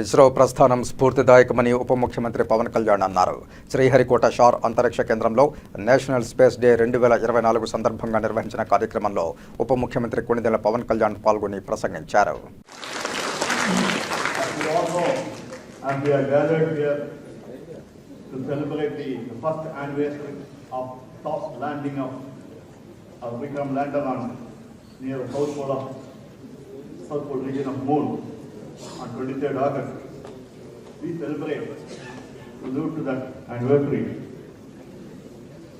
ఇస్రో ప్రస్థానం స్ఫూర్తిదాయకమని ఉప ముఖ్యమంత్రి పవన్ కళ్యాణ్ అన్నారు. శ్రీహరికోట షార్ అంతరిక్ష కేంద్రంలో నేషనల్ స్పేస్ డే రెండు వేల ఇరవై నాలుగు సందర్భంగా నిర్వహించిన కార్యక్రమంలో ఉప ముఖ్యమంత్రి కొనిదెల పవన్ కళ్యాణ్ పాల్గొని ప్రసంగించారు. On twenty-third August. We celebrate live to that anniversary.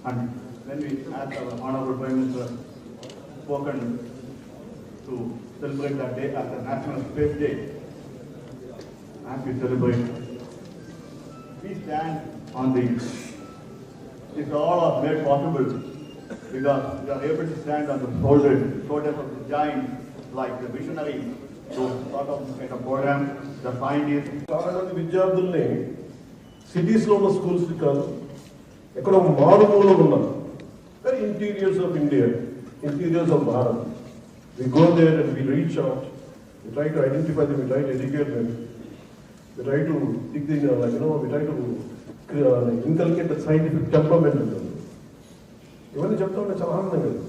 And when we asked our honorable Prime Minister spoken to celebrate that day as a National Space Day, as we celebrate. We stand on the, this all are made possible because we are able to stand on the shoulders, shoulders of the giants like the visionaries, those sort of kind of program, the scientists, చాలా మంది విద్యార్థుల్ని cities లో ఉన్న schools కాదు ఎక్కడో మారుమూల ఉన్నారు very interiors of India interiors of Bharat we go there and we reach out we try to identify them we try to educate them we try to దిక్ the like no we try to inculcate the scientific temperament ఉంటుంది ఇవన్నీ చెప్తా ఉంటే చాలా ఆనందంగా ఉంది.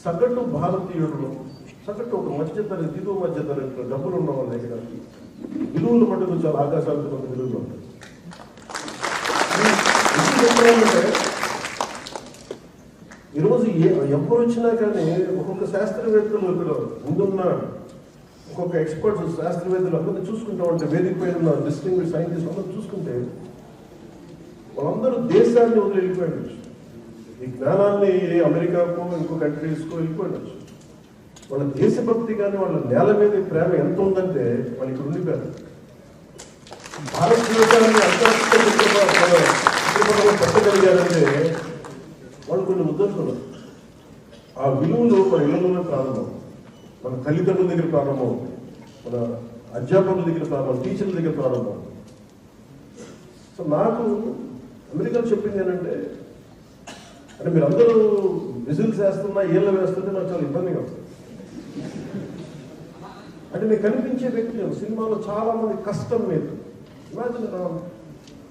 సగటు భారతీయుడు చక్కటి ఒక మధ్యతర దిగువ మధ్యతరగతి డబ్బులు ఉన్న వాళ్ళ దగ్గర విలువలు మటుకు చాలా ఆకాశాలకు కొంత విలువలు ఉంటాయి ఈరోజు ఏ ఎవరు వచ్చినా కానీ ఒక్కొక్క శాస్త్రవేత్తలు ఇక్కడ ముందున్న ఒక్కొక్క ఎక్స్పర్ట్స్ శాస్త్రవేత్తలు అందరినీ చూసుకుంటా ఉంటే వేదిక పైన ఉన్న డిస్టింగ్ సైంటిస్ట్ అందరూ చూసుకుంటే వాళ్ళందరూ దేశాన్ని వదిలి వెళ్ళిపోయి ఈ జ్ఞానాన్ని అమెరికాకో ఇంకో కంట్రీస్కో వెళ్ళిపోయి వాళ్ళ దేశభక్తి కానీ వాళ్ళ నేల మీద ప్రేమ ఎంత ఉందంటే వాళ్ళు ఇక్కడ ఉండిపోయారు భారతదేశాన్ని అంతర్గతంగా పెట్టగలిగారంటే వాళ్ళు కొన్ని ఉద్దేశాలు. ఆ విలువలు మన ఇళ్ళలోనే ప్రారంభం మన తల్లిదండ్రుల దగ్గర ప్రారంభం మన అధ్యాపకుల దగ్గర ప్రారంభం టీచర్ల దగ్గర ప్రారంభం. సో నాకు అమెరికాలో చెప్పింది ఏంటంటే అంటే మీరు అందరూ విజిల్స్ వేస్తున్నా ఏళ్ళు వేస్తుంటే నాకు చాలా ఇబ్బందిగా ఉంటుంది అంటే నేను కనిపించే వ్యక్తి నేను. సినిమాలో చాలా మంది కష్టం మీద imagine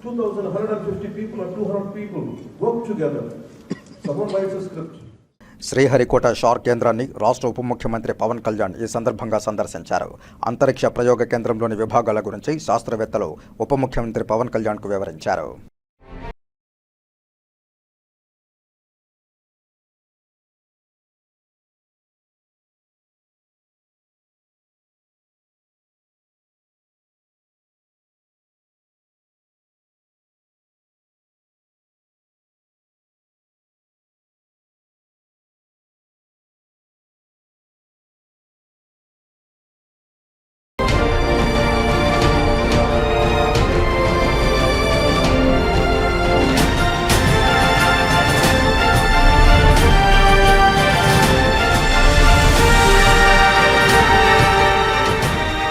two thousand hundred and fifty people two hundred people work together support rights script Sriharikota SHAR కేంద్రాన్ని రాష్ట్ర ఉప ముఖ్యమంత్రి పవన్ కళ్యాణ్ ఈ సందర్భంగా సందర్శించారు. అంతరిక్ష ప్రయోగ కేంద్రంలోని విభాగాల గురించి శాస్త్రవేత్తలు ఉప ముఖ్యమంత్రి పవన్ కళ్యాణ్కు వివరించారు.